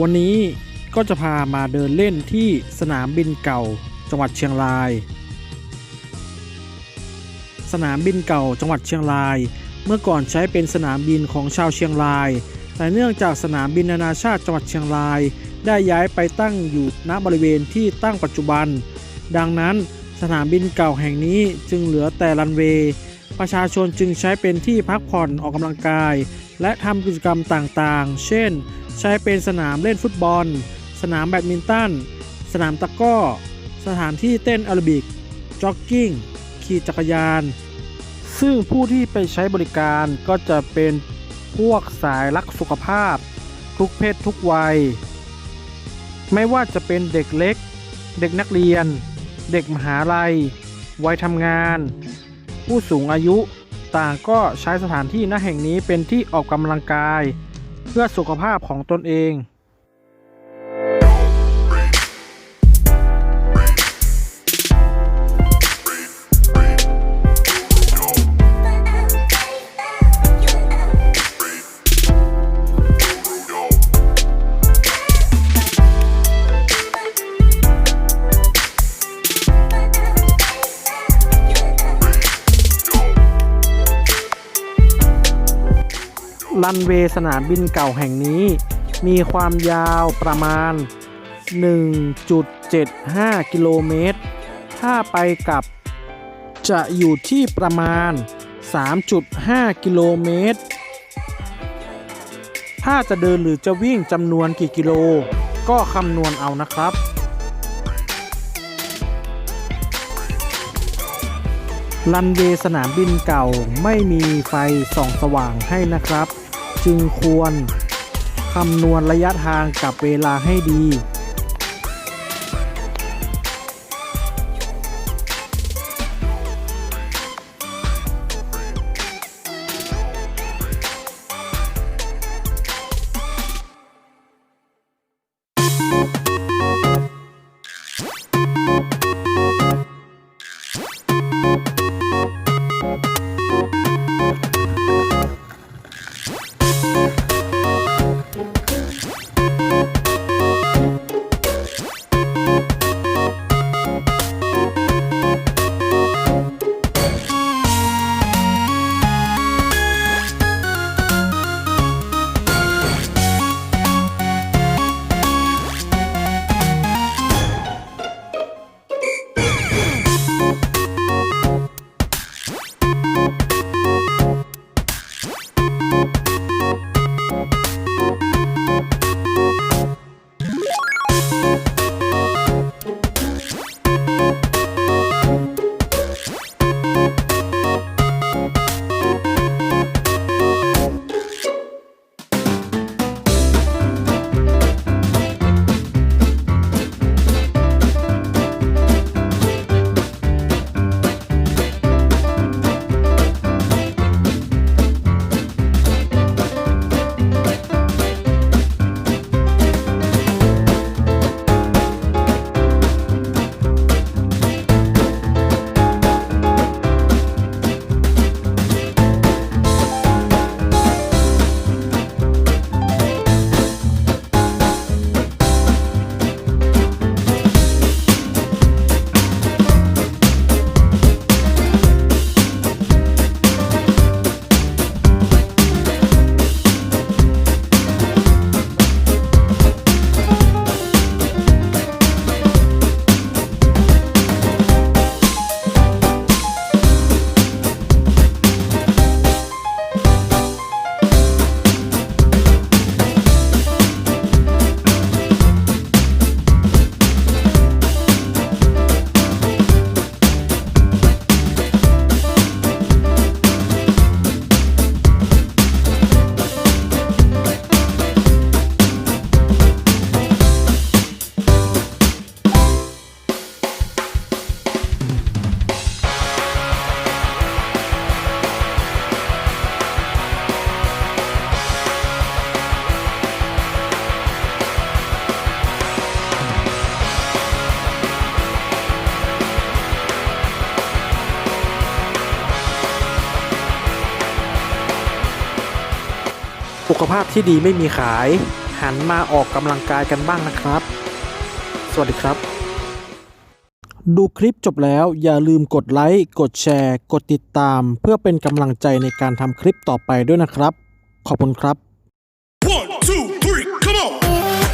วันนี้ก็จะพามาเดินเล่นที่สนามบินเก่าจังหวัดเชียงราย สนามบินเก่าจังหวัดเชียงราย เมื่อก่อนใช้เป็นสนามบินของชาวเชียงราย แต่เนื่องจากสนามบินนานาชาติจังหวัดเชียงราย ได้ย้ายไปตั้งอยู่ณบริเวณที่ตั้งปัจจุบัน ดังนั้นสนามบินเก่าแห่งนี้จึงเหลือแต่รันเวย์ประชาชนจึงใช้เป็นที่พักผ่อนออกกำลังกาย และทำกิจกรรมต่างๆ เช่น ใช้เป็นสนามเล่นฟุตบอล สนามแบดมินตัน สนามตะก้อ สถานที่เต้นแอโรบิก จ็อกกิ้ง ขี่จักรยาน ซึ่งผู้ที่ไปใช้บริการก็จะเป็นพวกสายรักสุขภาพ ทุกเพศทุกวัย ไม่ว่าจะเป็นเด็กเล็ก เด็กนักเรียน เด็กมหาลัย วัยทำงาน ผู้สูงอายุ ต่างก็ใช้สถานที่ณแห่งนี้เป็นที่ออกกำลังกาย พื่อสุขภาพของตนเอง รันเวย์สนามบินเก่าแห่งนี้ มีความยาวประมาณ 1.75 กิโลเมตร ถ้าไปกลับจะอยู่ที่ประมาณ 3.5 กิโลเมตร ถ้าจะเดินหรือจะวิ่งจำนวนกี่กิโล ก็คำนวณเอานะครับรันเวย์สนามบินเก่าไม่มีไฟส่องสว่างให้นะครับ จึงควรคำนวณระยะทางกับเวลาให้ดี สุขภาพที่ดีไม่มีขาย หันมาออกกำลังกายกันบ้างนะครับ สวัสดีครับ ดูคลิปจบแล้วอย่าลืมกดไลค์ กดแชร์ กดติดตาม เพื่อเป็นกำลังใจในการทำคลิปต่อไปด้วยนะครับ ขอบคุณครับ One, two, three, come on!